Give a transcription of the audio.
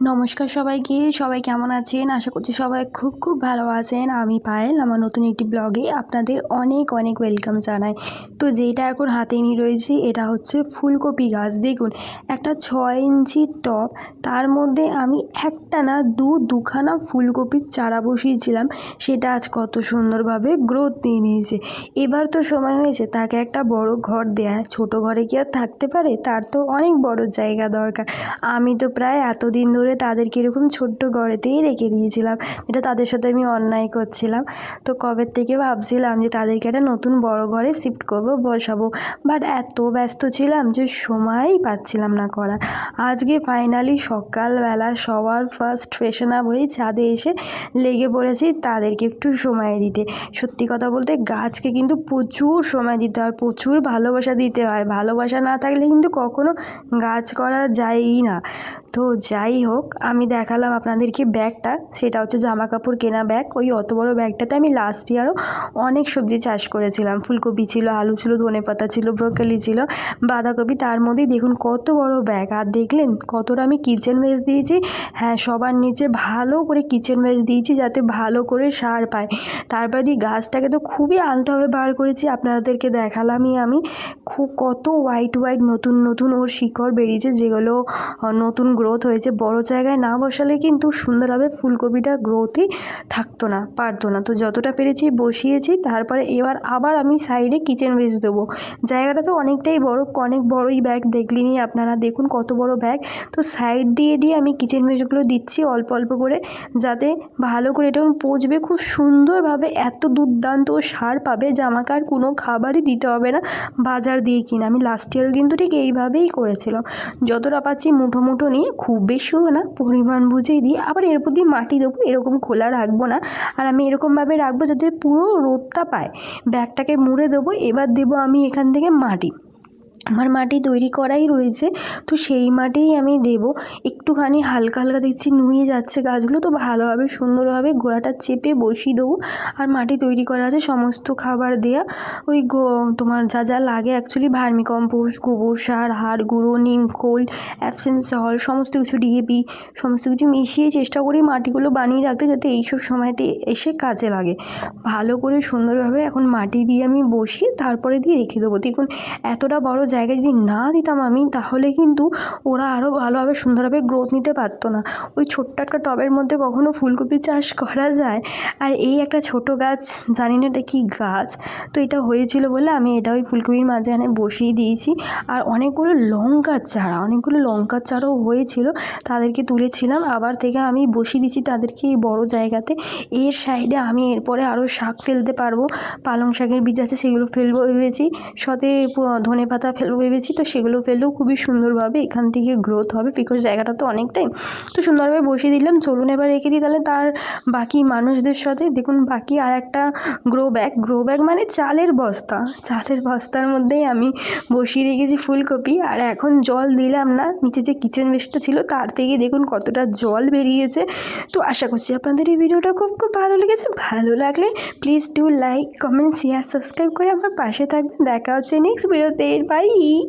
নমস্কার সবাইকে, সবাই কেমন আছেন? আশা করছি সবাই খুব খুব ভালো আছেন। আমি পায়েল, আমার নতুন একটি ব্লগে আপনাদের অনেক অনেক ওয়েলকাম জানাই। তো যেটা এখন হাতে নিয়ে রয়েছি, এটা হচ্ছে ফুলকপি গাছ। দেখুন, একটা ছয় ইঞ্চি টব তার মধ্যে আমি একটা না দু, দুখানা ফুলকপির চারা বসিয়েছিলাম। সেটা আজ কত সুন্দরভাবে গ্রোথ নিয়ে নিয়েছে। এবার তো সময় হয়েছে, তাকে একটা বড় ঘর দেয়া। ছোট ঘরে কি আর থাকতে পারে? তার তো অনেক বড় জায়গা দরকার। আমি তো প্রায় এতদিন ধরে তাদেরকে এরকম ছোট্ট ঘরেতেই রেখে দিয়েছিলাম, যেটা তাদের সাথে আমি অন্যায় করছিলাম। তো কবে থেকে ভাবছিলাম যে তাদেরকে একটা নতুন বড় ঘরে শিফট করব, বসাবো? বাট এত ব্যস্ত ছিলাম যে সময়ই পাচ্ছিলাম না করার। আজকে ফাইনালি সকালবেলা সবার ফার্স্ট ফ্রেশন আপ হয়ে ছাদে এসে লেগে পড়েছি তাদেরকে একটু সময় দিতে। সত্যি কথা বলতে গাছকে কিন্তু প্রচুর সময় দিতে হয়, প্রচুর ভালোবাসা দিতে হয়। ভালোবাসা না থাকলে কিন্তু কখনো গাছ করা যায়ই না। তো যাই হোক আমি দেখালাম আপনাদেরকে ব্যাগটা। সেটা হচ্ছে জামা কাপড় কেনা ব্যাগ। ওই অত বড় ব্যাগটাতে আমি লাস্ট ইয়ারও অনেক সবজি চাষ করেছিলাম। ফুলকপি ছিল, আলু ছিল, ধনে পাতা ছিল ব্রোকলি ছিল, বাঁধাকপি। তার মধ্যেই দেখুন কত বড় ব্যাগ। আর দেখলেন কতটা আমি কিচেন ওয়েস্ট দিয়েছি। হ্যাঁ সবার নিচে ভালো করে কিচেন ওয়েস্ট দিয়েছি যাতে ভালো করে সার পায়। তারপর দিয়ে গাছটাকে তো খুবই আলতোভাবে বার করেছি। আপনাদেরকে দেখালামই আমি। খুব কত হোয়াইট হোয়াইট নতুন নতুন ওর শিকড় বেরিয়েছে, যেগুলো নতুন গ্রোথ হয়েছে, বড় জায়গায় না বসালে কিন্তু সুন্দরভাবে ফুলকপিটা গ্রোথই থাকতো না, পারতো না। তো যতটা পেরেছি বসিয়েছি, তারপরে এবার আবার আমি সাইডে কিচেন ওয়েস্ট দেবো। জায়গাটা তো অনেকটাই বড়, অনেক বড়ই ব্যাগ দেখলেনি আপনারা, দেখুন কত বড় ব্যাগ তো সাইড দিয়ে দিয়ে আমি কিচেন ওয়েস্টগুলো দিচ্ছি অল্প অল্প করে, যাতে ভালো করে এটা পচবে, খুব সুন্দরভাবে এত দুর্দান্ত সার পাবে যে আমাকে আর কোনো খাবারই দিতে হবে না বাজার দিয়ে কিনে। আমি লাস্ট ইয়ারও কিন্তু ঠিক এইভাবেই করেছিলাম। যতটা পাচ্ছি মুঠো মুঠো নিয়ে, খুব বেশিও না পরিমাণ বুঝেই দিই, আবার এর প্রতি মাটি দেবো, এরকম খোলা রাখব না। আর আমি এরকমভাবে রাখব যাতে পুরো রোদটা পায়। ব্যাগটাকে মুড়ে দেবো, এবার দেবো আমি এখান থেকে মাটি। আমার মাটি তৈরি করাই রয়েছে, তো সেই মাটিই আমি দেব। একটুখানি হালকা হালকা দেখছি নুয়ে যাচ্ছে গাছগুলো, তো ভালোভাবে, সুন্দরভাবে গোড়াটা চেপে বসিয়ে দেবো। আর মাটি তৈরি করা আছে সমস্ত খাবার দেয়া। ওই তোমার যা যা লাগে অ্যাকচুয়ালি ভার্মি কম্পোস্ট গোবর সার, হাড় গুঁড়ো, নিম, খোল অ্যাবসেন্স সল, সমস্ত কিছু ডিএপি সমস্ত কিছু মিশিয়ে চেষ্টা করি মাটিগুলো বানিয়ে রাখতে যাতে এইসব সময়তে এসে কাজে লাগে। ভালো করে সুন্দরভাবে এখন মাটি দিয়ে আমি বসিয়ে তারপরে দিয়ে রেখে দেবো। দেখুন, এতটা বড় জায়গায় যদি না দিতাম আমি, তাহলে কিন্তু ওরা আরও ভালোভাবে, সুন্দরভাবে গ্রোথ নিতে পারতো না। ওই ছোট্ট একটা টবের মধ্যে কখনো ফুলকপি চাষ করা যায়। আর এই একটা ছোট গাছ, জানি না এটা কী গাছ, তো এটা হয়েছিল বলে আমি এটা ওই ফুলকপির মাঝখানে বসিয়ে দিয়েছি। আর অনেকগুলো লঙ্কার চারা, অনেকগুলো লঙ্কার চারাও হয়েছিল, তাদেরকে তুলেছিলাম। আবার থেকে আমি বসিয়ে দিচ্ছি তাদেরকে এই বড়ো জায়গাতে। এর সাইডে আমি এরপরে আরও শাক ফেলতে পারব। পালং শাকের বীজ আছে, সেগুলো ফেলব ভেবেছি। সাথে ধনে পাতা ফেলব ভেবেছি, তো সেগুলো ফেললেও খুবই সুন্দরভাবে এখান থেকে গ্রোথ হবে বিকজ জায়গাটা তো অনেকটাই। তো সুন্দরভাবে বসিয়ে দিলাম, চলুন এবার রেখে দিই, তাহলে তার বাকি মানুষদের সাথে দেখুন, বাকি আর একটা গ্রো ব্যাগ গ্রো ব্যাগ মানে চালের বস্তা। চালের বস্তার মধ্যেই আমি বসিয়ে রেখেছি ফুলকপি। আর এখন জল দিলাম না, নিচে যে কিচেন ওয়েস্টটা ছিল, তার থেকে দেখুন কতটা জল বেরিয়েছে। তো আশা করছি আপনাদের এই ভিডিওটা খুব খুব ভালো লেগেছে। ভালো লাগলে please do like comment share subscribe করে আমার পাশে থাকবেন। দেখা হচ্ছে নেক্সট ভিডিওতে বাই ಬೆಳಿ